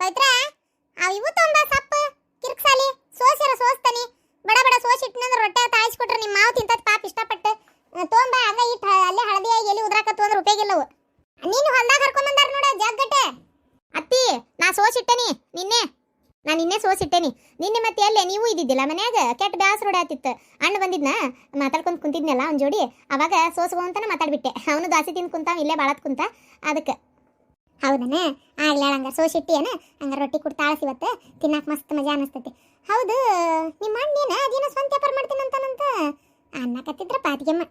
ಪವಿತ್ರ ಅವಿವು ತೊಂಬ ಸಪ್ಪ ಕಿರ್ಕ್ಸಾಲಿ ಸೋಸ್ಯಾರ ಸೋಸ್ತಾನಿ. ಬಡ ಬಡ ಸೋಸಿಟ್ನಂದ್ರ ರೊಟ್ಟೆ ತಾಯಿಸ್ಕೊಟ್ರೆ ನಿಮ್ಮ ಮಾವು ತಿಂತ ಪಾಪ ಇಷ್ಟಪಟ್ಟು. ತೊಂಬ, ಹಂಗ ಇಟ್ಟು ಅಲ್ಲೇ ಹಳದಿ ಎಲ್ಲಿ ಉದ್ರಾಕತ್ತು ಅಂದ್ರೆ ಉಪಯೋಗಿಲ್ಲವು ನೀನು ಹೊಲ್ದಾಗ ಕರ್ಕೊಂಡ್ ಬಂದಾರ ನೋಡ ಜಗ್ಗಟ್ಟೆ. ಅತ್ತಿ, ನಾ ಸೋಸಿಟ್ಟೇನಿ, ನಿನ್ನೆ. ನಾ ನಿನ್ನೆ ಸೋಸಿಟ್ಟೇನಿ. ನಿನ್ನೆ ಮತ್ತೆ ಎಲ್ಲಿ ನೀವು ಇದ್ದಿದ್ದಿಲ್ಲ ಮನ್ಯಾಗ? ಕೆಟ್ಟ ಬ್ಯಾಸರ ಹೊಡ್ಯಾತಿತ್ತು ಅಣ್ಣ ಬಂದಿದ್ನ? ಮಾತಾಡ್ಕೊಂತ ಕುಂತಿದ್ನಲ್ಲ ಅವ್ನ ಜೋಡಿ. ಅವಾಗ ಸೋಸ್ಕೊಂತಾನೆ ಮಾತಾಡ್ಬಿಟ್ಟೆ. ಅವನು ದಾಸಿ ತಿಂದು ಕುಂತ ಇಲ್ಲೇ ಬಾಳತ್ ಕುಂತ. ಅದಕ್ಕೆ. ಹೌದನ? ಆಗ್ಲೇ ಹಂಗ ಸೋಸಿಟ್ಟಿ ಏನ ಹಂಗ ರೊಟ್ಟಿ ಕುಡ್ ಇವತ್ತು ತಿನ್ನಾಕ ಮಸ್ತ್ ಮಜಾ ಅನಿಸ್ತೈತಿ. ಹೌದು ನಿಮ್ಮ ಅಣ್ಣೇನ ಅದೇನೋ ಸ್ವಂತ ವ್ಯಾಪಾರ ಮಾಡ್ತೀನಂತಾನಂತ? ಅನ್ನಕತ್ತಿದ್ರ ಪಾತಿಗೆಮ್ಮ.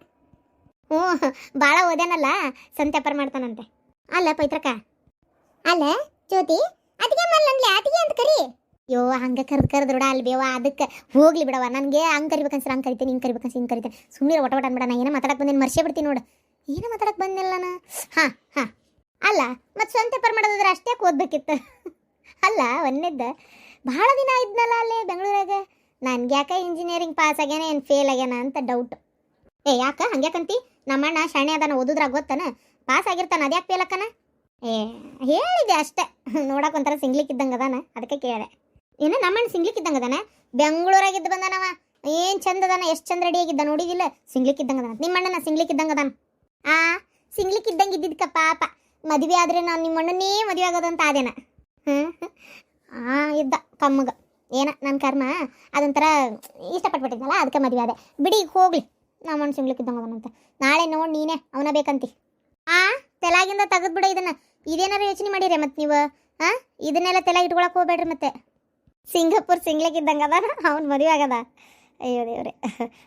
ಹ್ಞೂ ಭಾಳ ಓದ್ಯಾನಲ್ಲ, ಸ್ವಂತ ವ್ಯಾಪಾರ ಮಾಡ್ತಾನಂತೆ. ಅಲ್ಲ ಪೈತ್ರಕ ಅಲ್ಲ, ಜ್ಯೋತಿ ಅತಿಗೆ ಮಲ್ಲನ್ಲಿ ಅತಿಗೆ ಅಂತ ಕರಿ. ಯೋ, ಹಂಗ ಕರ್ದು ಕರ್ದು ರೂಢ ಅಲ್ಲಿ ಬೇವ ಅದಕ್ಕೆ ಹೋಗ್ಲಿ ಬಿಡವ ನನಗೆ ಹಂಗೆ ಕರಿಬೇಕನ್ಸ್ರ ಹಂಗೆ ಕರಿತೀನಿ, ಹಿಂಗೆ ಕರಿಬೇಕನ್ಸ್, ಹಿಂಗೆ ಕರಿತೀನಿ. ಸುಮ್ಮನೆ ಒಟ ಒಟ ಅನ್ಬೇಡ, ನಾ ಏನೋ ಮಾತಾಡಕ್ಕೆ ಬಂದೇನು ಮರ್ಸೇ ಬಿಡ್ತೀನಿ ನೋಡು. ಏನೋ ಮಾತಾಡಕ್ಕೆ ಬಂದಿಲ್ಲ ನಾನು. ಹಾ ಹಾ. ಅಲ್ಲ, ಮತ್ತೆ ಸ್ವಂತ ಪೇಪರ್ ಮಾಡೋದಾದ್ರೆ ಅಷ್ಟೇ ಓದ್ಬೇಕಿತ್ತು ಅಲ್ಲ ಒಂದೇದ್ದ ಭಾಳ ದಿನ ಇದ್ನಲ್ಲ ಅಲ್ಲೇ ಬೆಂಗಳೂರಾಗ? ನನ್ಗೆ ಯಾಕೆ ಇಂಜಿನಿಯರಿಂಗ್ ಪಾಸ್ ಆಗ್ಯಾನ, ಏನು ಫೇಲ್ ಆಗ್ಯಾನ ಅಂತ ಡೌಟ್ ಏ, ಯಾಕ? ಹಂಗ್ಯಾಕಂತಿ ನಮ್ಮಣ್ಣ ಶಾಣೆ ಅದಾನ, ಓದಿದ್ರಾಗ ಗೊತ್ತಾನ? ಪಾಸ್ ಆಗಿರ್ತಾನ, ಅದ್ಯಾಕೆ ಫೇಲ್ ಅಕ್ಕನ ಏ ಹೇಳಿದೆ ಅಷ್ಟೇ. ನೋಡಕ್ಕೆ ಒಂಥರ ಸಿಂಗ್ಲಿಕ್ ಇದ್ದಂಗೆ ಅದಾನ, ಅದಕ್ಕೆ ಕೇಳಿದೆ. ಏನು, ನಮ್ಮಣ್ಣ ಸಿಂಗ್ಲಿಕ್ ಇದ್ದಂಗೆ ಅದಾನ? ಬೆಂಗಳೂರಾಗಿದ್ದು ಬಂದಾನವ. ಏನು ಚಂದ ಅದಾನ, ಎಷ್ಟು ಚಂದ ರೆಡಿಯಾಗಿದ್ದ ನೋಡಿದಿಲ್ಲ. ಸಿಂಗ್ಲಿಕ್ಕಿದ್ದಂಗೆ ಅದಾನ. ನಿಮ್ಮಣ್ಣನ ಸಿಂಗ್ಲಿಕ್ ಇದ್ದಂಗೆ ಅದಾನ. ಆ ಸಿಂಗ್ಲಿಕ್ಕಿದ್ದಂಗೆ ಇದ್ದಿದ್ಕ ಪಾಪ. ಮದುವೆ ಆದರೆ ನಾನು ನಿಮ್ಮ ಅಣ್ಣನೇ ಮದುವೆ ಆಗೋದಂತ ಆದೇನ? ಹ್ಞೂ ಆ, ಇದ್ದ ಕಮ್ಮಗ ಏನ ನನ್ನ ಕರ್ಮ? ಅದೊಂಥರ ಇಷ್ಟಪಟ್ಬಿಟ್ಟಿದ್ನಲ್ಲ, ಅದಕ್ಕೆ ಮದುವೆ ಆದೆ. ಬಿಡಿ, ಹೋಗ್ಲಿ. ನಮ್ಮ ಅಣ್ಣ ಸಿಂಗ್ಲಿಕ್ ಇದ್ದಂಗೆ ಅವನಂತ ನಾಳೆ ನೋಡಿ ನೀನೇ, ಅವನ ಬೇಕಂತಿ. ಆ, ತೆಲಾಗಿಂದ ತೆಗೆದ್ಬಿಡ ಇದನ್ನು. ಇದೇನಾರ ಯೋಚನೆ ಮಾಡಿರಿ ಮತ್ತೆ ನೀವು? ಹಾಂ ಇದನ್ನೆಲ್ಲ ತೆಲ ಇಟ್ಕೊಳಕ್ಕೆ ಹೋಗ್ಬೇಡ್ರಿ ಮತ್ತೆ. ಸಿಂಗಾಪುರ್ ಸಿಂಗ್ಲಿಕ್ ಇದ್ದಂಗೆ ಅದ ಅವ್ನು ಮದುವೆ ಆಗದ. ಅಯ್ಯೋ ದೇವ್ರೆ.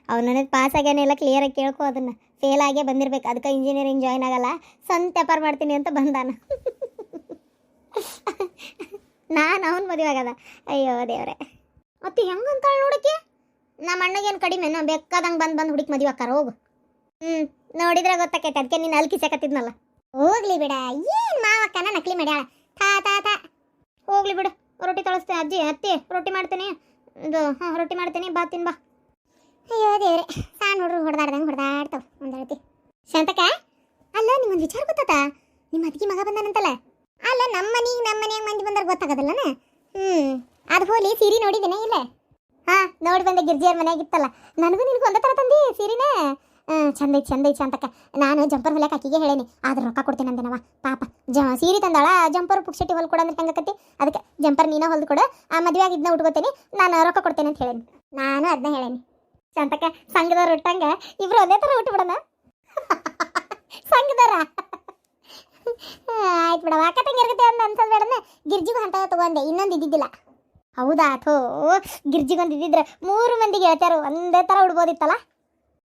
ಅವ್ನ ಪಾಸ್ ಆಗ್ಯಾನೆಲ್ಲ ಕ್ಲಿಯರಾಗಿ ಕೇಳ್ಕೊ ಅದನ್ನ. ಫೇಲ್ ಆಗೇ ಬಂದಿರ್ಬೇಕು. ಅದಕ್ಕೆ ಇಂಜಿನಿಯರಿಂಗ್ ಜಾಯ್ನ್ ಆಗಲ್ಲ. ಸ್ವಂತ ವ್ಯಾಪಾರ ಮಾಡ್ತೀನಿ ಅಂತ ಬಂದಾನ. ನಾನು ಅವನು ಮದುವೆ ಆಗದ. ಅಯ್ಯೋ ದೇವ್ರೆ. ಮತ್ತೆ ಹೆಂಗಂತಾಳೆ ನೋಡಕ್ಕೆ? ನಮ್ಮ ಅಣ್ಣಗೇನು ಕಡಿಮೆ, ನಾವು ಬೇಕಾದಂಗೆ ಬಂದು ಬಂದು ಹುಡುಕಿ ಮದುವೆ ಹಾಕಾರ ಹೋಗು. ಹ್ಞೂ ನೋಡಿದ್ರೆ ಗೊತ್ತಾಕೈತೆ ಅದಕ್ಕೆ ನೀನು ಅಲ್ಕಿಸಕತ್ತಿದ್ನಲ್ಲ ಹೋಗ್ಲಿ ಬಿಡ, ಏನು ಮಾವಕ್ಕನ ನಕಲಿ ಮಾಡ್ಯಾಳ. ತಾ ತಾ ತಾ ಹೋಗ್ಲಿ ಬಿಡು, ರೊಟ್ಟಿ ತೊಳಸ್ತೇನೆ ಅಜ್ಜಿ, ಅತ್ತಿ, ರೊಟ್ಟಿ ಮಾಡ್ತೀನಿ. ಇದು, ಹಾಂ, ರೊಟ್ಟಿ ಮಾಡ್ತೀನಿ, ಬಾ ತಿನ್ ಬಾ ಅಯ್ಯೋ ದೇವ್ರೆ, ಸಾ ನೋಡ್ರು ಹೊಡೆದಾಡ್ದಂಗೆ ಹೊಡೆದಾಡ್ತಾವ ಹೇಳ್ತಿ ಶಾಂತಕ ಅಲ್ಲ ನಿಮ್ಮೊಂದು ವಿಚಾರ ಗೊತ್ತಾತ? ನಿಮ್ಮ ಅದಕ್ಕೆ ಮಗ ಬಂದಾನಂತಲ್ಲ? ಅಲ್ಲ ನಮ್ಮ ಮನೆಗೆ ನಮ್ಮ ಮನೆಯಾಗ ಮಂದಿ ಬಂದ್ರೆ ಗೊತ್ತಾಗೋದಿಲ್ಲನ? ಹ್ಞೂ ಅದು ಹೋಲಿ ಸೀರೆ ನೋಡಿದ್ದೇನೆ ಇಲ್ಲ? ಹಾಂ, ನೋಡಿ ಬಂದೆ ಗಿರ್ಜಿಯವ್ರ ಮನೆಯಾಗ ಇತ್ತಲ್ಲ ನನಗೂ ನಿನಗೂ ಒಂದೇ ಥರ ತಂದಿ ಸೀರೆನೇ? ಚಂದ ಐತಿ ಚಂದ ಐತಿ ನಾನು ಜಂಪರ್ ಹೊಲಕ್ಕೆ ಅಕ್ಕಿಗೆ ಹೇಳೇನಿ. ಆದ್ರೆ ರೊಕ್ಕ ಕೊಡ್ತೀನಿ ಅಂದೆನವ ಪಾಪ, ಜ, ಸೀರೆ ತಂದಾಳ, ಜಂಪರ್ ಪುಕ್ಷಟಿ ಹೊಲ್ ಕೊಡಂದ್ರೆ ಹೆಂಗಕತ್ತಿ ಅದಕ್ಕೆ ಜಂಪರ್ ನೀನ ಹೊಲ್ದು ಕೊಡು, ಆ ಮದುವೆ ಆಗಿದ್ನ ಉಟ್ಕೋತೇನೆ, ನಾನು ರೊಕ್ಕ ಕೊಡ್ತೇನೆ ಅಂತ ಹೇಳೇನಿ. ನಾನು ಅದನ್ನ ಹೇಳೇನಿ. ಶಾಂತಕ್ಕ ಸಂಘದವ್ರು ಇಟ್ಟಂಗ ಇಬ್ರು ಒಂದೇ ಥರ ಉಟ್ಟು ಬಿಡೋಣ ಸಂಘದವ್ರ. ಆಯ್ತು ಬಿಡವ ಅಕ್ಕ ತಂಗಿರ್ಗತೆ ಅಂತ ಅನ್ಸದ್ ಬೇಡನ. ಗಿರ್ಜಿಗೂ ಅಂತ ತಗೊಂಡೆ, ಇನ್ನೊಂದು ಇದ್ದಿದ್ದಿಲ್ಲ. ಹೌದಾ, ಥೋ, ಗಿರ್ಜಿಗೊಂದು ಇದ್ದಿದ್ರೆ ಮೂರು ಮಂದಿಗೆ ಹೇಳ್ತಾರ ಒಂದೇ ಥರ ಉಡ್ಬೋದಿತ್ತಲ್ಲ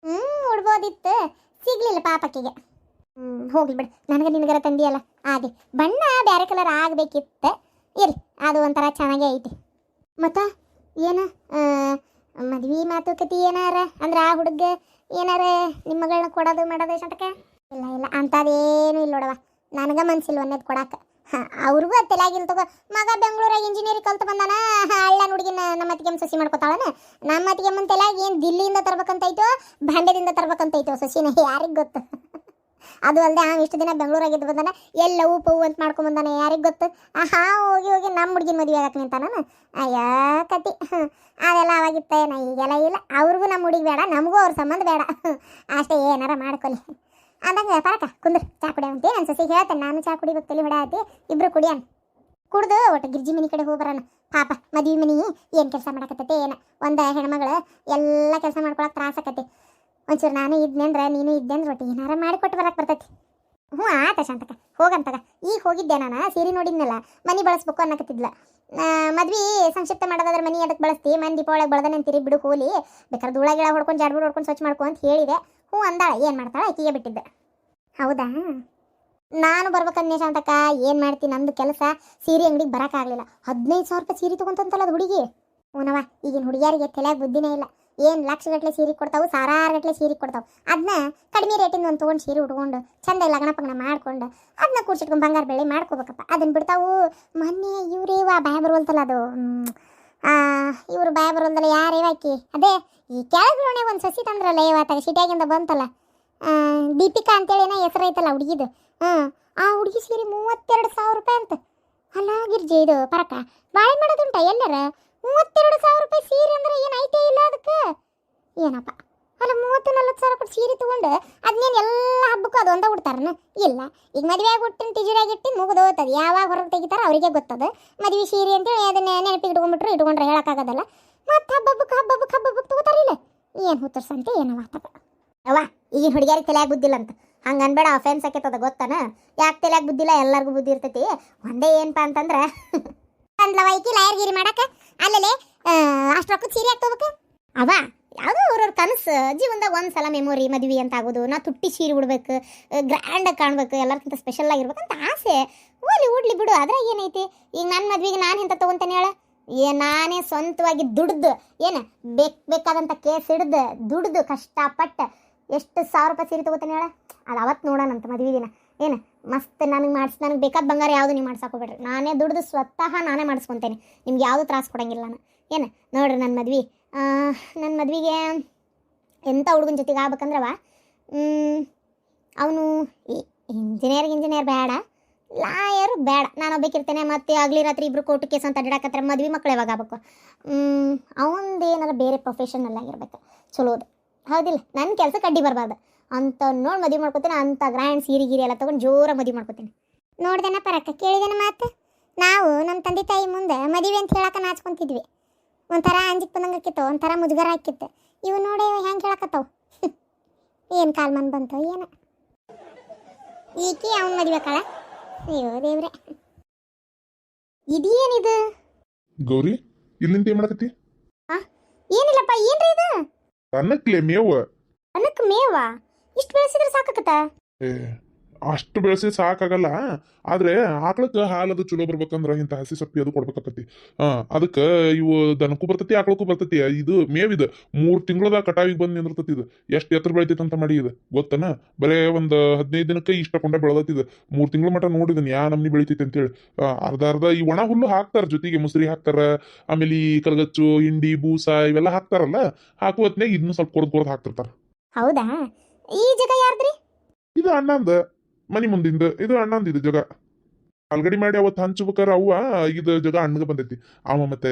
ಹ್ಞೂ ಉಡ್ಬೋದಿತ್ತು ಸಿಗ್ಲಿಲ್ಲ ಪಾಪಕ್ಕಿಗೆ. ಹ್ಞೂ ಹೋಗ್ಲಿ ಬಿಡು. ನನಗೆ ನಿನಗರ ತಂದಿಯಲ್ಲ ಹಾಗೆ ಬಣ್ಣ ಬೇರೆ ಕಲರ್ ಆಗಬೇಕಿತ್ತು. ಇರಿ, ಅದು ಒಂಥರ ಚೆನ್ನಾಗೇ ಐತಿ. ಮತ್ತು, ಏನು ಮದ್ವೆ ಮಾತುಕತೆ ಏನಾರ? ಅಂದ್ರೆ ಆ ಹುಡುಗ ಏನಾರ ನಿಮ್ಮ ಮಗಳನ್ನ ಕೊಡೋದು ಮಾಡೋದು ಸಂತಕ ಇಲ್ಲ ಇಲ್ಲ ಅಂಥದ್ದೇನು ಇಲ್ಲ ನೋಡವ ನನಗೆ ಮನ್ಸಿಲ್ಲ ಒಂದೇದು ಕೊಡಾಕ. ಹಾಂ, ಅವ್ರಿಗೂ ತಗೋ. ಮಗ ಬೆಂಗಳೂರಾಗ ಇಂಜಿನಿಯರಿಂಗ್ ಕಲ್ತು ಬಂದಾನ. ಅಳ್ಳ ಹುಡುಗಿನ ನಮ್ಮ ಅತ್ತಿಗೆ ಸಸಿ ಮಾಡ್ಕೊತಾಳನ. ನಮ್ಮ ಅತ್ತಿಗೆ ತಲೆಯಾಗ ಏನು ದಿಲ್ಲಿಯಿಂದ ತರ್ಬೇಕಂತೈತೋ ಬಾಂಬೆದಿಂದ ತರ್ಬೇಕಂತೈತೋ ಸಸಿನ, ಯಾರಿಗೆ ಗೊತ್ತು? ಅದು ಅಲ್ಲದೆ ಆ ಇಷ್ಟು ದಿನ ಬೆಂಗಳೂರಾಗಿದ್ದು ಬಂದಾನ, ಎಲ್ಲ ಹೂ ಅಂತ ಮಾಡ್ಕೊಂಡು ಬಂದಾನ, ಯಾರಿಗೆ ಗೊತ್ತು? ಆಹಾ, ಹೋಗಿ ಹೋಗಿ ನಮ್ಮ ಹುಡುಗಿನ ಮದುವೆ ಆಗಕ್ಕೆ ನಿಂತಾನ ಅಯ್ಯ, ಕತಿ ಅದೆಲ್ಲ ಅವಾಗಿತ್ತ ನಾ ಈಗೆಲ್ಲ ಇಲ್ಲ, ಅವ್ರಿಗೂ ನಮ್ಮ ಹುಡುಗಿ ಬೇಡ, ನಮಗೂ ಅವ್ರ ಸಂಬಂಧ ಬೇಡ. ಅಷ್ಟೇ, ಏನಾರ ಮಾಡ್ಕೊಲಿ. ಅಂದಂಗೆ ಪರಕ ಕುಂದ್ರ, ಚಾ ಕುಡಿಯಂತೆ ನನ್ನ ಸಸಿ ಹೇಳ್ತೇನೆ, ನಾನು ಚಾ ಕುಡಿಬೇಕು ತಲೆ ಹೊಡಾತಿ ಇಬ್ರು ಕುಡಿಯಾನ ಕುಡ್ದು ಒಟ್ಟು ಗಿರ್ಜಿ ಮನೆ ಕಡೆ ಹೋಗ್ಬರೋಣ ಪಾಪ, ಮದ್ವೆ ಮನೆ ಏನು ಕೆಲಸ ಮಾಡಕತ್ತೈತೆ, ಏನು, ಒಂದು ಹೆಣ್ಮಗಳು, ಎಲ್ಲ ಕೆಲಸ ಮಾಡ್ಕೊಳಕ್ಕೆ ತ್ರಾಸಕತಿ ಒಂಚೂರು ನಾನು ಇದ್ದೆಂದ್ರೆ ನೀನು ಇದ್ನೆಂದ್ರೆ ಒಟ್ಟು ಏನಾರ ಮಾಡಿಕೊಟ್ಟು ಬರಕ್ಕೆ ಬರ್ತೈತಿ. ಹ್ಞೂ, ಆತ ಶಾಂತಕ, ಹೋಗಂತಕ. ಈಗ ಹೋಗಿದ್ದೆ ನಾನು ಸೀರೆ ನೋಡಿದ್ನಲ್ಲ, ಮನೆ ಬಳಸ್ಬೇಕು ಅನ್ನಕತ್ತಿದ್ಲ. ಮದ್ವಿ ಸಂಕ್ಷಿಪ್ತ ಮಾಡೋದಾದ್ರೆ ಮನಿ ಅದಕ್ಕೆ ಬಳಸ್ತಿ, ಮನೆ ದೀಪಾವಳಿಗೆ ಬಳದನೆ ಅಂತೀರಿ, ಬಿಡು ಹೋಲಿ ಬೇಕಾದ್ರೆ ಧೂಳ ಗಿಳ ಹೊಡ್ಕೊಂಡು ಜಾಡ್ಬಿಡು ಹೊಡ್ಕೊಂಡು ಸ್ವಚ್ಛ ಮಾಡ್ಕೊ ಅಂತ ಹೇಳಿದೆ. ಹ್ಞೂ, ಅಂದಾಳ, ಏನು ಮಾಡ್ತಾಳೆ, ಆಕಿಗೆ ಬಿಟ್ಟಿದ್ದೆ. ಹೌದಾ? ನಾನು ಬರ್ಬೇಕನ್ನೇ ಶಾಂತಕ, ಏನು ಮಾಡ್ತೀನಿ ನಂದು ಕೆಲಸ? ಸೀರೆ ಅಂಗಡಿಗೆ ಬರೋಕ್ಕಾಗಲಿಲ್ಲ ಹದಿನೈದು ಸಾವಿರ ರೂಪಾಯಿ ಸೀರೆ ತೊಗೊಂತಂತಲ್ಲ ಅದು ಹುಡುಗಿ. ಹ್ಞೂನವ ಈಗಿನ ಹುಡುಗಿಯರಿಗೆ ತಲೆಯಾಗ ಬುದ್ಧಿನೇ ಇಲ್ಲ. ಏನು ಲಕ್ಷಗಟ್ಟಲೆ ಸೀರೆ ಕೊಡ್ತಾವು ಸಾವಿರಾರುಗಟ್ಟಲೆ ಸೀರೆ ಕೊಡ್ತಾವು. ಅದನ್ನ ಕಡಿಮೆ ರೇಟಿಂದ ಒಂದು ತೊಗೊಂಡು ಸೀರೆ ಉಟ್ಕೊಂಡು, ಚಂದ ಲಗ್ನ ಪಗ್ನ ಮಾಡ್ಕೊಂಡು ಅದನ್ನ ಕೂಡ್ಸಿಟ್ಕೊಂಡು ಬಂಗಾರ ಬೆಳೆ ಮಾಡ್ಕೋಬೇಕಪ್ಪ. ಅದನ್ನ ಬಿಡ್ತಾವು, ಮೊನ್ನೆ ಇವ್ರೇವಾ ಬಾಯ ಬರುವಂತಲ್ಲ ಅದು ಇವರು ಬಾಯ ಬರುವಂತಲ್ಲ ಯಾರು ಆಕಿ? ಅದೇ, ಈ ಕೆಳಗಡೆ ಒಂದು ಸಸಿ ತಂದ್ರಲ್ಲ ಇವತ್ತಾಗ ಸಿಟಿಯಾಗಿಂದ ಬಂತಲ್ಲ ದೀಪಿಕಾ ಅಂತೇಳಿ ಏನೋ ಹೆಸರು ಐತಲ್ಲ ಹುಡುಗಿದು ಹಾಂ ಆ ಹುಡುಗಿ ಸೀರೆ ಮೂವತ್ತೆರಡು ಸಾವಿರ ರೂಪಾಯಿ ಅಂತ. ಅಲ್ಲ ಗಿರ್ಜಿ ಇದು ಪರಕ. ಬಾಳೆ ಮಾಡೋದುಂಟ ಎಲ್ಲರ? ಮೂವತ್ತೆರಡು ಸಾವಿರ ರೂಪಾಯಿ ಸೀರೆ ಅಂದ್ರೆ ಏನು ಐತೆ ಇಲ್ಲ ಅದಕ್ಕೆ? ಏನಪ್ಪ? ಅಲ್ಲ ಮೂವತ್ತು ನಲ್ವತ್ತು ಸಾವಿರ ಕೊಟ್ಟು ಸೀರೆ ತಗೊಂಡು ಅದನ್ನೇನು ಎಲ್ಲ ಹಬ್ಬಕ್ಕೂ ಅದು ಉಡ್ತಾರನ? ಇಲ್ಲ. ಈಗ ಮದುವೆ ಆಗಿಟ್ಟಿನ ತಿಜುರಾಗಿ ಇಟ್ಟು ಮುಗಿದು ಹೋಗ್ತದೆ. ಯಾವಾಗ ಹೊರಗೆ ತೆಗಿತಾರ ಅವರಿಗೆ ಗೊತ್ತದ. ಮದುವೆ ಸೀರೆ ಅಂತೇಳಿ ಅದನ್ನ ನೆನಪಿಗೆ ಇಟ್ಕೊಂಡ್ಬಿಟ್ರು, ಇಟ್ಕೊಂಡ್ರೆ ಹೇಳೋಕ್ಕಾಗೋದಲ್ಲ ಮತ್ತೆ ಹಬ್ಬಬ್ಬಕ್ಕೆ ಹಬ್ಬಬ್ಬಕ್ಕೆ ತಗೋತಾರ ತಗೋತಾರಿಲ್ಲ ಏನು ಹುತ್ತರ್ಸಂತೆ, ಏನೋ ಮಾತಪ್ಪ ಅವ ಈಗಿನ ಹುಡುಗಿಯರಿಗೆ ತಲೆಯಾಗಿ ಬುದ್ಧಿಲ್ಲ ಅಂತ. ಹಂಗೆ ಅನ್ಬೇಡ ಅಫೆನ್ಸ್ ಆಕೈತದ ಗೊತ್ತಾನ? ಯಾಕೆ ತಲೆಯಾಗಿ ಬುದ್ಧಿಲ್ಲ ಎಲ್ಲರಿಗೂ ಬುದ್ಧಿ ಇರ್ತೈತಿ. ಒಂದೇ ಏನಪ್ಪ ಅಂತಂದ್ರೆ ಅಂದ್ಲವ ಈಕಿ ಲಾಯರ್ಗಿರಿ ಮಾಡಕ್ಕೆ? ಅಲ್ಲಲೇ ಅಷ್ಟು ರೊಕ್ಕ ಸೀರೆ ಆಗ್ತೋಬೇಕು ಅವ ಯಾವುದೋ ಅವ್ರವ್ರ ಕನಸು. ಜೀವನದ ಒಂದು ಸಲ ಮೆಮೊರಿ ಮದುವೆ ಅಂತ ಆಗೋದು ನಾ ತುಟ್ಟಿ ಸೀರೆ ಉಡ್ಬೇಕು ಗ್ರ್ಯಾಂಡಾಗಿ ಕಾಣ್ಬೇಕು ಎಲ್ಲರಿಗಿಂತ ಸ್ಪೆಷಲ್ ಆಗಿರ್ಬೇಕು ಅಂತ ಆಸೆ. ಓಲಿ ಉಡ್ಲಿ ಬಿಡು ಅದ್ರಾಗ ಏನೈತಿ? ಈಗ ನನ್ನ ಮದ್ವೆಗೆ ನಾನು ಎಂತ ತೊಗೊಂತೇನೆ ಹೇಳ? ಏ, ನಾನೇ ಸ್ವಂತವಾಗಿ ದುಡ್ದು, ಏನು, ಬೇಕು ಬೇಕಾದಂಥ ಕೇಸ್ ಹಿಡ್ದು, ದುಡ್ದು ಕಷ್ಟಪಟ್ಟು, ಎಷ್ಟು ಸಾವಿರ ರೂಪಾಯಿ ಸೀರೆ ತೊಗೋತಾನೆ ಹೇಳ? ಅದು ಅವತ್ತು ನೋಡೋಣಂತ ಮದುವೆ ದಿನ ಏನು? ಮಸ್ತ್ ನನಗೆ ಮಾಡಿಸ್, ನನಗೆ ಬೇಕಾದ ಬಂಗಾರ ಯಾವುದು ನೀವು ಮಾಡ್ಸಾಕೋಬೇಡ್ರಿ ನಾನೇ ದುಡ್ದು ಸ್ವತಃ ನಾನೇ ಮಾಡಿಸ್ಕೊತೇನೆ. ನಿಮ್ಗೆ ಯಾವುದು ತ್ರಾಸು ಕೊಡಂಗಿಲ್ಲ ನಾನು. ಏನು? ನೋಡ್ರಿ ನನ್ನ ಮದ್ವೆ. ನನ್ನ ಮದುವೆಗೆ ಎಂಥ ಹುಡುಗನ ಜೊತೆಗೆ ಆಗ್ಬೇಕಂದ್ರವ? ಅವನು ಇಂಜಿನಿಯರ್ ಇಂಜಿನಿಯರ್ ಬೇಡ. ಲಾಯರ್ ಬೇಡ. ನಾನು ಒಬ್ಬಕ್ಕಿರ್ತೇನೆ ಮತ್ತೆ ಆಗಲಿ ರಾತ್ರಿ ಇಬ್ಬರು ಕೋರ್ಟ್ ಕೇಸ್ ಅಂತ ಅಡ್ಡಾಕತ್ತಾರೆ ಮದ್ವೆ ಮಕ್ಳು ಯಾವಾಗ ಆಗ್ಬೇಕು? ಅವಂದು ಬೇರೆ ಪ್ರೊಫೆಷನಲ್ ಆಗಿರ್ಬೇಕು. ಚಲೋದು ಹೌದಿಲ್ಲ? ನನ್ನ ಕೆಲಸ ಕಡ್ಡಿ ಬರಬಾರ್ದು. ಅಂತ ನೋಡಿ ಮದುವೆ ಮಾಡ್ಕೊತೀನಿ ಅಂಥ ಗ್ರ್ಯಾಂಡ್ ಸೀರೆ ಗೀರೆ ಎಲ್ಲ ತೊಗೊಂಡು ಜೋರಾಗಿ ಮದುವೆ ಮಾಡ್ಕೊತೀನಿ. ನೋಡ್ದೇನ ಪರಕ್ಕ ಕೇಳಿದೇನ ಮಾತು? ನಾವು ನಮ್ಮ ತಂದೆ ತಾಯಿ ಮುಂದೆ ಮದುವೆ ಅಂತ ಹೇಳಕ್ಕೆ ನಾಚ್ಕೊತಿದ್ವಿ. ಒಂಥರ ಅಂಜಿಕ್ ಬಂದಂಗೆ ಆಕಿತ್ತು ಒಂಥರ ಮುಜುಗರ ಹಾಕಿತ್ತು ಇವು ನೋಡಿ ಹೆಂಗೆ ಹೇಳಕತ್ತಾವ? ಏನು ಕಾಲ್ ಮನ್ ಬಂತು ಏನು. ಈಕಿ ಅವ್ನು ಮದುವೆ ಕಾಳ ಅಯ್ಯೋ ದೇವ್ರೆ. ಇದೇನಿದು ಗೌರಿ ಇಲ್ಲಿಂದ ಏನ್ ಮಾಡಕತ್ತಿ? ಏನಿಲ್ಲಪ್ಪ ಏನ್ರಿ ಇದು? ಅನ್ನಕ್ಲೆ ಮೇವ. ಅನ್ನಕ್ಕೆ ಮೇವ? ಇಷ್ಟು ಬೆಳೆಸಿದ್ರೆ ಸಾಕಾಗತ್ತಾ? ಏ ಅಷ್ಟು ಬೆಳೆಸಿ ಸಾಕಾಗಲ್ಲ. ಆದ್ರೆ ಆಕಳಕ್ಕೆ ಹಾಲದು ಚಲೋ ಬರ್ಬೇಕಂದ್ರ ಇಂತ ಹಸಿ ಸಪ್ಪಿ ಅದು ಕೊಡ್ಬೇಕಾಕತಿ ಹಾ ಅದಕ್ಕೆ ಇವು ದನಕ್ಕೂ ಬರ್ತತಿ ಆಕಳಕ್ಕೂ ಬರ್ತತಿ. ಇದು ಮೇವಿದ ಮೂರ್ ತಿಂಗಳದಾಗ ಕಟಾವಿಗೆ ಬಂದು ನಿಂದಿರ್ತತಿ ಇದು. ಎಷ್ಟು ಎತ್ತರ ಬೆಳಿತೈತೆ ಅಂತ ಮಾಡಿ ಇದು. ಗೊತ್ತನ? ಬರೇ ಒಂದು ಹದಿನೈದು ದಿನಕ್ಕೆ ಇಷ್ಟ ಕೊಂಡ ಬೆಳೆದತಿ ಇದು. ಮೂರ್ ತಿಂಗಳ ಮಟ್ಟ ನೋಡಿದನ್ ಯಾ ನಮ್ನಿ ಬೆಳಿತೈತಿ ಅಂತೇಳಿ. ಅರ್ಧ ಅರ್ಧ ಈ ಒಣ ಹುಲ್ಲು ಹಾಕ್ತಾರ ಜೊತೆಗೆ ಮುಸ್ರಿ ಹಾಕ್ತಾರ ಆಮೇಲೆ ಈ ಕಲ್ಗಚ್ಚು ಹಿಂಡಿ ಬೂಸ ಇವೆಲ್ಲ ಹಾಕ್ತಾರಲ್ಲ ಹಾಕುವ ಹೊತ್ನ್ಯಾಗ ಇದನ್ನು ಸ್ವಲ್ಪ ಕೊರ್ದು ಕೊರ್ದು ಹಾಕ್ತಿರ್ತಾರ. ಹೌದಾ? ಈ ಜಗ ಯಾರ್ದ್ರಿ? ಇದು ಅಣ್ಣಂದ ಮನಿ ಮುಂದಿಂದ. ಇದು ಅಣ್ಣಂದ ಇದು ಜಗ. ಆಲ್ಗಡಿ ಮಾಡಿ ಅವತ್ತು ಹಂಚ್ಬೇಕಾರ ಅವ್ವ ಇದು ಜಗ ಅಣ್ಣಗೆ ಬಂದೈತಿ. ಅವ ಮತ್ತೆ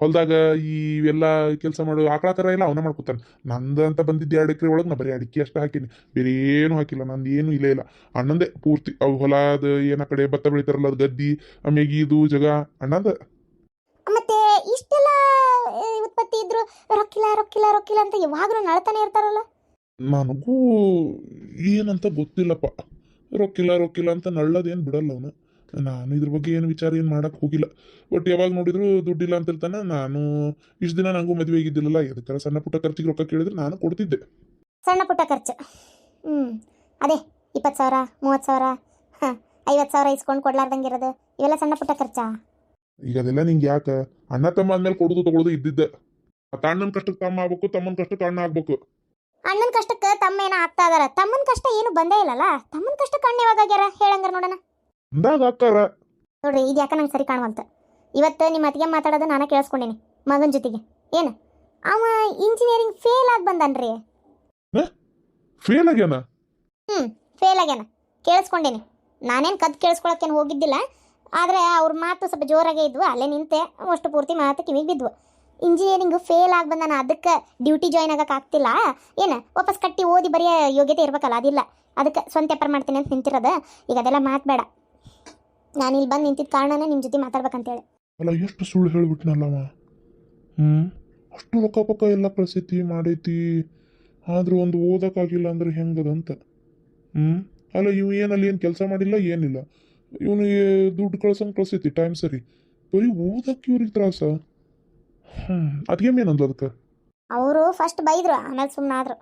ಹೊಲ್ದಾಗ ಇವೆಲ್ಲ ಕೆಲಸ ಮಾಡು ಆಕಳ ತರ ಎಲ್ಲ ಅವನ ಮಾಡ್ಕೊತಾನೆ. ನಂದ ಅಂತ ಬಂದಿದ್ದು ಎರಡು ಎಕರೆ ಒಳಗೆ ನಾ ಬರೀ ಅಡಿಕೆ ಅಷ್ಟೇ ಹಾಕಿನಿ. ಬೇರೆ ಏನು ಹಾಕಿಲ್ಲ ನಂದು ಏನು ಇಲ್ಲೇ ಇಲ್ಲ. ಅಣ್ಣಂದೇ ಪೂರ್ತಿ ಅವು ಹೊಲದ ಏನ ಕಡೆ ಭತ್ತ ಬೆಳಿತಾರಲ್ಲ ಅದು ಗದ್ದಿ ಆಮೇಲೆ ಇದು ಜಗ. ಅಣ್ಣಂದ? ಮತ್ತೆ ಇಷ್ಟೆಲ್ಲ ಉತ್ಪತ್ತಿ ಇದ್ರು ರೊಕ್ಕಿಲ್ಲ ರೊಕ್ಕಿಲ್ಲ ರೊಕ್ಕಿಲ್ಲ ಅಂತ ಯಾವಾಗಲೂ ನಳತಾನೆ ಇರ್ತಾರಲ್ಲ. ನನಗೂ ಏನಂತ ಗೊತ್ತಿಲ್ಲಪ್ಪ. ರೊಕ್ಕಿಲ್ಲ ರೊಕ್ಕಿಲ್ಲ ಅಂತ ನಳ್ಳದೇನು ಬಿಡಲ್ಲ ಅವನು. ನಾನು ಇದ್ರ ಬಗ್ಗೆ ಏನು ವಿಚಾರ ಏನು ಮಾಡಕ್ಕೆ ಹೋಗಿಲ್ಲ. ಬಟ್ ಯಾವಾಗ ನೋಡಿದ್ರು ದುಡ್ಡಿಲ್ಲ ಅಂತ ಹೇಳ್ತಾನೆ ನಾನು ಇಷ್ಟು ದಿನ ನನಗೂ ಮದುವೆ ಆಗಿದ್ದಿಲ್ಲಲ್ಲ ಎದಕ್ಕಾರ ಸಣ್ಣ ಪುಟ್ಟ ಖರ್ಚಿಗೆ ರೊಕ್ಕ ಕೇಳಿದ್ರೆ ನಾನು ಕೊಡ್ತಿದ್ದೆ. ಸಣ್ಣ ಪುಟ್ಟ ಖರ್ಚು. ಹ್ಞೂ ಅದೇ ಇಪ್ಪತ್ತು ಸಾವಿರ ಮೂವತ್ತು ಸಾವಿರ ಹಾಂ ಐವತ್ತು ಸಾವಿರ ಇಸ್ಕೊಂಡು ಕೊಡ್ಲಾರ್ದಂಗಿರೋದು ಇವೆಲ್ಲ ಸಣ್ಣ ಪುಟ್ಟ ಖರ್ಚಾ? ಈಗ ಅದೆಲ್ಲ ನಿಂಗೆ ಯಾಕೆ? ಅಣ್ಣ ತಮ್ಮ ಅಂದ್ಮೇಲೆ ಕೊಡೋದು ತಗೊಳ್ಳೋದು ಇದ್ದಿದ್ದೆ. ಆ ಅಣ್ಣನ ಕಷ್ಟಕ್ಕೆ ತಮ್ಮ ಆಗ್ಬೇಕು ತಮ್ಮನ ಕಷ್ಟಕ್ಕೆ ಅಣ್ಣ ಆಗ್ಬೇಕು. ಅಣ್ಣನ ಕಷ್ಟಕ್ಕೆ ತಮ್ಮ ಏನ ಆಗ್ತಾ ಇದಾರ. ತಮ್ಮನ ಕಷ್ಟ ಏನು ಬಂದೇ ಇಲ್ಲಲ್ಲ? ತಮ್ಮನ ಕಷ್ಟ ಕಣ್ಣು ಯಾವಾಗ ಆಗ್ಯಾರ? ಹೇಳಂಗಾರ ನೋಡೋಣ. ಅಂದಾಗ ನೋಡ್ರಿ ಇದು ಯಾಕೆ ನಂಗೆ ಸರಿ ಕಾಣುವಂತ? ಇವತ್ತು ನಿಮ್ಮ ಅತ್ತಿಗೆ ಮಾತಾಡೋದು ನಾನು ಕೇಳಿಸ್ಕೊಂಡೀನಿ ಮಗನ ಜೊತೆಗೆ. ಏನು? ಅವ ಇಂಜಿನಿಯರಿಂಗ್ ಫೇಲ್ ಆಗಿ ಬಂದನ್ರಿ. ಫೇಲ್ ಆಗ್ಯಾನ? ಹ್ಞೂ ಫೇಲ್ ಆಗ್ಯಾನ. ಕೇಳಿಸ್ಕೊಂಡೀನಿ. ನಾನೇನು ಕದ್ದು ಕೇಳಿಸ್ಕೊಳಕ್ಕೇನು ಹೋಗಿದ್ದಿಲ್ಲ. ಆದರೆ ಅವ್ರ ಮಾತು ಸ್ವಲ್ಪ ಜೋರಾಗೇ ಇದ್ವು ಅಲ್ಲೇ ನಿಂತೆ ಅಷ್ಟು ಪೂರ್ತಿ ಮಾತು ಕಿವಿಗೆ ಬಿದ್ವು. ಇಂಜಿನಿಯರಿಂಗು ಫೇಲ್ ಆಗಿ ನಾನು ಅದಕ್ಕೆ ಡ್ಯೂಟಿ ಜಾಯ್ನ್ ಆಗಕ್ಕೆ ಆಗ್ತಿಲ್ಲ. ಏನು ವಾಪಸ್ ಕಟ್ಟಿ ಓದಿ ಬರೀ ಯೋಗ್ಯತೆ ಇರಬೇಕಲ್ಲ ಅದಿಲ್ಲ. ಅದಕ್ಕೆ ಸ್ವಂತ ವ್ಯಾಪಾರ ಮಾಡ್ತೀನಿ ಅಂತ ನಿಂತಿರೋದು. ಈಗ ಅದೆಲ್ಲ ಮಾತಬೇಡ ನಾನು ಇಲ್ಲಿ ಬಂದು ನಿಂತಿದ್ದ ಕಾರಣನೇ ನಿಮ್ಮ ಜೊತೆ ಮಾತಾಡ್ಬೇಕಂತೇಳಿ. ಅಲ್ಲ ಎಷ್ಟು ಸುಳ್ಳು ಹೇಳ್ಬಿಟ್ನಲ್ಲವ ಹ್ಞೂ ಅಷ್ಟು ರೊಕ್ಕ ಪಕ್ಕ ಎಲ್ಲ ಕಳಿಸೈತಿ ಮಾಡೈತಿ. ಆದರೂ ಒಂದು ಓದೋಕ್ಕಾಗಿಲ್ಲ ಅಂದ್ರೆ ಹೆಂಗದಂತ. ಹ್ಞೂ ಅಲ್ಲ ಇವು ಏನಲ್ಲಿ ಏನು ಕೆಲಸ ಮಾಡಿಲ್ಲ ಏನಿಲ್ಲ. ಇವನಿಗೆ ದುಡ್ಡು ಕಳ್ಸಂಗೆ ಕಳ್ಸೈತಿ ಟೈಮ್ ಸರಿ. ಬರೀ ಓದಕ್ಕೆ ಇವ್ರಿಗೆ ತ್ರಾಸ. ಹ್ಞೂ ಅದಕ್ಕೆ? ಅವರು ಫಸ್ಟ್ ಬೈದ್ರು ಆಮೇಲೆ ಸುಮ್ಮನೆ ಆದ್ರು.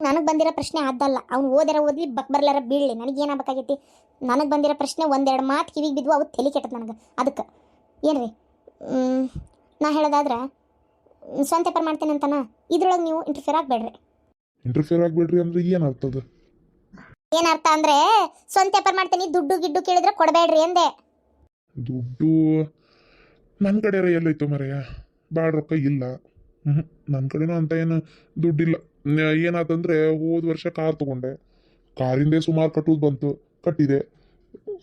ನನಗೆ ಬಂದಿರೋ ಪ್ರಶ್ನೆ ಅದಲ್ಲ. ಅವ್ನು ಓದಿರ ಓದ್ಲಿ ಬಕ್ ಬರ್ಲಾರ ಬೀಳಲಿ. ನನಗೇನಾಗಬೇಕಾಗೈತಿ ನನಗೆ ಬಂದಿರೋ ಪ್ರಶ್ನೆ ಒಂದೆರಡು ಮಾತು ಕಿವಿಗೆ ಬಿದ್ವು ಅವು ತಲೆ ಕೆಟ್ಟದ ನನಗೆ. ಅದಕ್ಕೆ. ಏನ್ರಿ? ರೀ ನಾ ಹೇಳೋದಾದ್ರೆ ಸ್ವಂತ ಪೇಪರ್ ಮಾಡ್ತೇನೆ ಅಂತಾನ? ಇದ್ರೊಳಗೆ ನೀವು ಇಂಟರ್ಫಿಯರ್ ಆಗಬೇಡ್ರಿ. ಇಂಟರ್ಫಿಯರ್ ಆಗ್ಬೇಡ್ರಿ ಅಂದ್ರೆ ಏನರ್ಥದ ಏನರ್ಥ ಅಂದರೆ ಸ್ವಂತ ಪೇಪರ್ ಮಾಡ್ತೀನಿ ದುಡ್ಡು ಗಿಡ್ಡು ಕೇಳಿದ್ರೆ ಕೊಡಬೇಡ್ರಿ ಎಂದೆ ದುಡ್ಡು ನನ್ನ ಕಡೆ ಎಲ್ಲೈತು ಮರೆಯ. ಭಾಳ ರೊಕ್ಕ ಇಲ್ಲ. ಹ್ಞೂ ನನ್ನ ಕಡೆನೂ ಅಂತ ಏನು ದುಡ್ಡಿಲ್ಲ. ನ- ಏನಾತಂದ್ರೆ ಹೋದ ವರ್ಷ ಕಾರ್ ತಗೊಂಡೆ. ಕಾರಿಂದೇ ಸುಮಾರು ಕಟ್ಟೋದು ಬಂತು ಕಟ್ಟಿದೆ.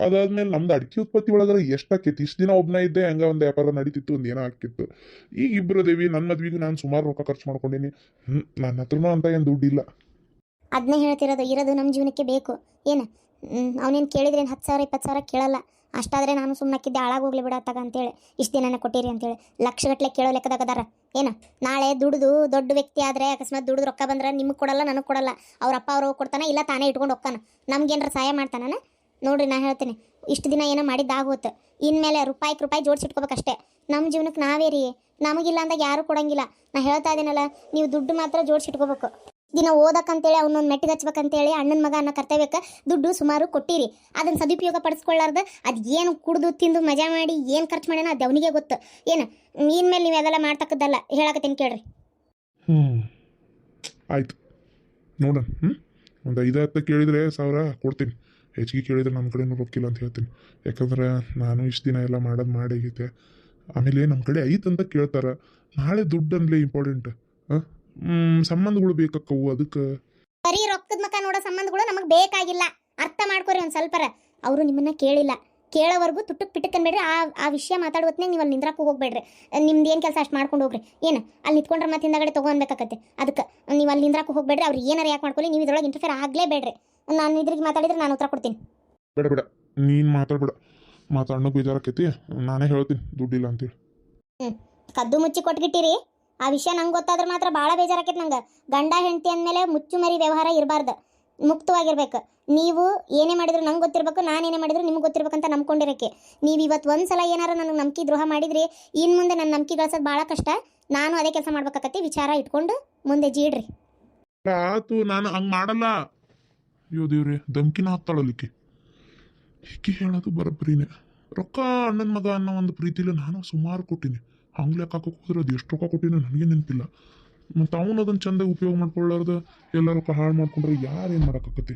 ಅದಾದ್ಮೇಲೆ ನಮ್ದು ಅಡಿಕೆ ಉತ್ಪತ್ತಿ ಒಳಗಡೆ ಎಷ್ಟಾಕೈತಿ ಇಷ್ಟು ದಿನ ಒಬ್ಬನ ಇದ್ದೆ ಹಂಗ ಒಂದು ವ್ಯಾಪಾರ ನಡೀತಿತ್ತು ಒಂದು ಏನೋ ಆಗ್ತಿತ್ತು. ಈಗ ಇಬ್ರು ದೇವಿ ನನ್ನ ಮದ್ವಿಗೆ ನಾನು ಸುಮಾರು ರೊಕ್ಕ ಖರ್ಚು ಮಾಡ್ಕೊಂಡೀನಿ. ಹ್ಞೂ ನನ್ನ ಹತ್ರನೂ ಅಂತ ಏನು ದುಡ್ಡಿಲ್ಲ. ಅದನ್ನೇ ಹೇಳ್ತಿರೋದು ಇರೋದು ನಮ್ಮ ಜೀವನಕ್ಕೆ ಬೇಕು. ಏನು? ಅವನೇನು ಕೇಳಿದ್ರೆ ಹತ್ತು ಸಾವಿರ ಇಪ್ಪತ್ತು ಸಾವಿರ ಕೇಳಲ್ಲ. ಅಷ್ಟಾದರೆ ನಾನು ಸುಮ್ಮನಕ್ಕಿದ್ದೆ ಹಾಳಾಗೋಗ್ಲಿ ಬಿಡತ್ತಾಗ ಅಂತೇಳಿ. ಇಷ್ಟು ದಿನನೇ ಕೊಟ್ಟಿರಿ ಅಂತೇಳಿ. ಲಕ್ಷಗಟ್ಟಲೆ ಕೇಳೋ ಲೆಕ್ಕದಾಗ ಅದಾರ ಏನು? ನಾಳೆ ದುಡ್ದು ದೊಡ್ಡ ವ್ಯಕ್ತಿ ಆದರೆ ಅಕಸ್ಮಾತ್ ದುಡ್ದು ರೊಕ್ಕ ಬಂದ್ರೆ ನಿಮಗೆ ಕೊಡಲ್ಲ, ನನಗೆ ಕೊಡಲ್ಲ. ಅವ್ರಪ್ಪ ಅವ್ರು ಹೋಗಿ ಕೊಡ್ತಾನೆ, ಇಲ್ಲ ತಾನೇ ಇಟ್ಕೊಂಡು ಹೋಗ್ತಾನೆ. ನಮ್ಗೇನಾರ ಸಹಾಯ ಮಾಡ್ತಾನ ನೋಡ್ರಿ, ನಾ ಹೇಳ್ತೀನಿ. ಇಷ್ಟು ದಿನ ಏನೋ ಮಾಡಿದ್ದಾಗೋತು ಇನ್ಮೇಲೆ ರೂಪಾಯಿಗೆ ರೂಪಾಯಿ ಜೋಡಿಸಿಟ್ಕೋಬೇಕಷ್ಟೇ ನಮ್ಮ ಜೀವನಕ್ಕೆ ನಾವೇ ರೀ. ನಮಗಿಲ್ಲ ಅಂದಾಗ ಯಾರೂ ಕೊಡಂಗಿಲ್ಲ. ನಾ ಹೇಳ್ತಾ ಇದ್ದೀನಲ್ಲ ನೀವು ದುಡ್ಡು ಮಾತ್ರ ಜೋಡಿಸಿಟ್ಕೋಬೇಕು ದಿನ ಓದಕ್ಕಂತೇಳಿ ಅವನೊಂದು ಮೆಟ್ಟಿಗೆ ಹಚ್ಬೇಕಂತೇಳಿ ಅಣ್ಣನ ಮಗ ಅನ್ನೋ ಕರ್ತವ್ಯಕ್ಕೆ ದುಡ್ಡು ಸುಮಾರು ಕೊಟ್ಟಿರಿ. ಅದನ್ನು ಸದುಪಯೋಗ ಪಡಿಸ್ಕೊಳ್ಳಾರ್ದು ಅದು ಏನು ಕುಡಿದು ತಿಂದು ಮಜಾ ಮಾಡಿ ಏನು ಖರ್ಚು ಮಾಡ್ಯಾನ ಅದು ಅವನಿಗೆ ಗೊತ್ತು. ಏನು ಇನ್ಮೇಲೆ ನೀವು ಅದೆಲ್ಲ ಮಾಡ್ತಕ್ಕದ್ದಲ್ಲ, ಹೇಳಕತ್ತೀನಿ ಕೇಳ್ರಿ. ಹ್ಞೂ ಆಯ್ತು. ನೋಡೋಣ ಹ್ಞೂ ಒಂದು ಐದು ಹತ್ತು ಕೇಳಿದರೆ ಸಾವಿರ ಕೊಡ್ತೀನಿ. ಹೆಚ್ಚಿಗೆ ಕೇಳಿದ್ರೆ ನಮ್ಮ ಕಡೆನೂ ರೊಕ್ಕಿಲ್ಲ ಅಂತ ಹೇಳ್ತೀನಿ. ಯಾಕಂದ್ರೆ ನಾನು ಇಷ್ಟು ದಿನ ಎಲ್ಲ ಮಾಡೋದು ಮಾಡಾಗೈತೆ ಆಮೇಲೆ ನಮ್ಮ ಕಡೆ ಐತಂತ ಕೇಳ್ತಾರೆ. ನಾಳೆ ದುಡ್ಡು ಅನ್ಲೇ ಇಂಪಾರ್ಟೆಂಟ್ ಹಾಂ? ಸಂಬಂಧಗಳು ಬೇಕಕ್ಕವು ಅದಕ್ಕೆ. ಬರೀ ರೊಕ್ಕದ ಮಕ ನೋಡೋ ಸಂಬಂಧಗಳು ನಮಗೆ ಬೇಕಾಗಿಲ್ಲ. ಅರ್ಥ ಮಾಡ್ಕೊರಿ ಒಂದು ಸ್ವಲ್ಪರ. ಅವರು ನಿಮ್ಮನ್ನ ಕೇಳಿಲ್ಲ. ಕೇಳೋವರೆಗೂ ತುಟ್ಟಕ್ಕೆ ಪಿಟ್ಟಕ್ಕನ್ಬೇಡ್ರಿ ಆ ಆ ವಿಷಯ ಮಾತಾಡುವತ್ನಾಗ ನೀವು ಅಲ್ಲಿ ನಿಂದ್ರಕ್ಕೂ ಹೋಗ್ಬೇಡ್ರಿ. ನಿಮ್ದು ಏನು ಕೆಲಸ ಅಷ್ಟು ಮಾಡ್ಕೊಂಡು ಹೋಗ್ರಿ. ಏನು? ಅಲ್ಲಿ ನಿಂತ್ಕೊಂಡ್ರೆ ಮತ್ತೆ ಹಿಂದಗಡೆ ತೊಗೊಬೇಕಾಗತ್ತೆ ಅದಕ್ಕೆ ನೀವು ಅಲ್ಲಿ ನಿಂದ್ರಕ್ಕೂ ಹೋಗ್ಬೇಡ್ರಿ. ಅವ್ರು ಏನಾರು ಯಾಕೆ ಮಾಡ್ಕೊಳ್ಳಿ ನೀವು ಇದ್ರೊಳಗೆ ಇಂಟರ್ಫೇರ್ ಆಗಲೇಬೇಡ್ರಿ. ನಾನು ಇದ್ರಿಗೆ ಮಾತಾಡಿದ್ರೆ ನಾನು ಉತ್ತರ ಕೊಡ್ತೀನಿ. ಬೇಡ ಬೇಡ. ನೀನು ಮಾತಾಡ್ಬೇಡ. ಮಾತಾಡೋಕೆ ಬೇಜಾರಾಕೈತಿ. ನಾನೇ ಹೇಳ್ತೀನಿ. ದುಡ್ಡಿಲ್ಲ ಅಂತೇಳಿ. ಕದ್ದು ಮುಚ್ಚಿ ಕೊಟ್ಗಿಟ್ಟಿರಿ ಆ ವಿಷಯ ನಂಗೆ ಗೊತ್ತಾದ್ರೆ ಮಾತ್ರ ಭಾಳ ಬೇಜಾರಾಕೈತೆ ನಂಗೆ. ಗಂಡ, ಹೆಂಡತಿ ಅಂದಮೇಲೆ ಮುಚ್ಚು ಮರಿ ವ್ಯವಹಾರ ಇರಬಾರ್ದು. ಮುಕ್ತವಾಗಿರ್ಬೇಕು. ನೀವು ಏನೇ ಮಾಡಿದ್ರು ನಂಗೆ ಗೊತ್ತಿರಬೇಕು, ನಾನು ಏನೇ ಮಾಡಿದ್ರು ನಿಮ್ಗೆ ಗೊತ್ತಿರ್ಬೇಕಂತ ನಂಬ್ಕೊಂಡಿರಕ್ಕೆ. ನೀವು ಇವತ್ತು ಒಂದು ಸಲ ಏನಾರ ನನಗೆ ನಂಬಿಕೆ ದ್ರೋಹ ಮಾಡಿದ್ರಿ ಇನ್ನು ಮುಂದೆ ನನ್ನ ನಂಬಿಕೆ ಗಳಿಸೋದು ಭಾಳ ಕಷ್ಟ. ನಾನು ಅದೇ ಕೆಲಸ ಮಾಡ್ಬೇಕಾಕತ್ತಿ, ವಿಚಾರ ಇಟ್ಕೊಂಡು ಮುಂದೆ ಜೀಡ್ರಿ ಆತು ನಾನು ಹಂಗೆ ಮಾಡಲ್ಲ. ಅಯ್ಯೋ ದೇವ್ರಿ, ಧಮ್ಕಿನ ಹಾಕ್ತಾಳಲಿಕ್ಕೆ ಹೀಗೆ ಹೇಳೋದು ಬರೋಬ್ಬರಿನೇ. ರೊಕ್ಕ ಅಣ್ಣನ ಮಗ ಅನ್ನೋ ಒಂದು ಪ್ರೀತಿಲಿ ನಾನು ಸುಮಾರು ಕೊಟ್ಟಿನಿ. ಹಂಗೆ ಲೆಕ್ಕ ಹಾಕೋಕೆ ಹೋದ್ರೆ ಅದು ಎಷ್ಟು ರೊಕ್ಕ ಕೊಟ್ಟಿನೋ ನನಗೆ ನೆನಪಿಲ್ಲ. ಮತ್ತು ಅವನು ಅದನ್ನು ಚಂದಾಗಿ ಉಪಯೋಗ ಮಾಡ್ಕೊಳ್ಳಾರ್ದ ಎಲ್ಲ ರೊಕ್ಕ ಹಾಳು ಮಾಡ್ಕೊಂಡ್ರೆ ಯಾರು ಏನು ಮಾಡೋಕ್ಕಾಕತಿ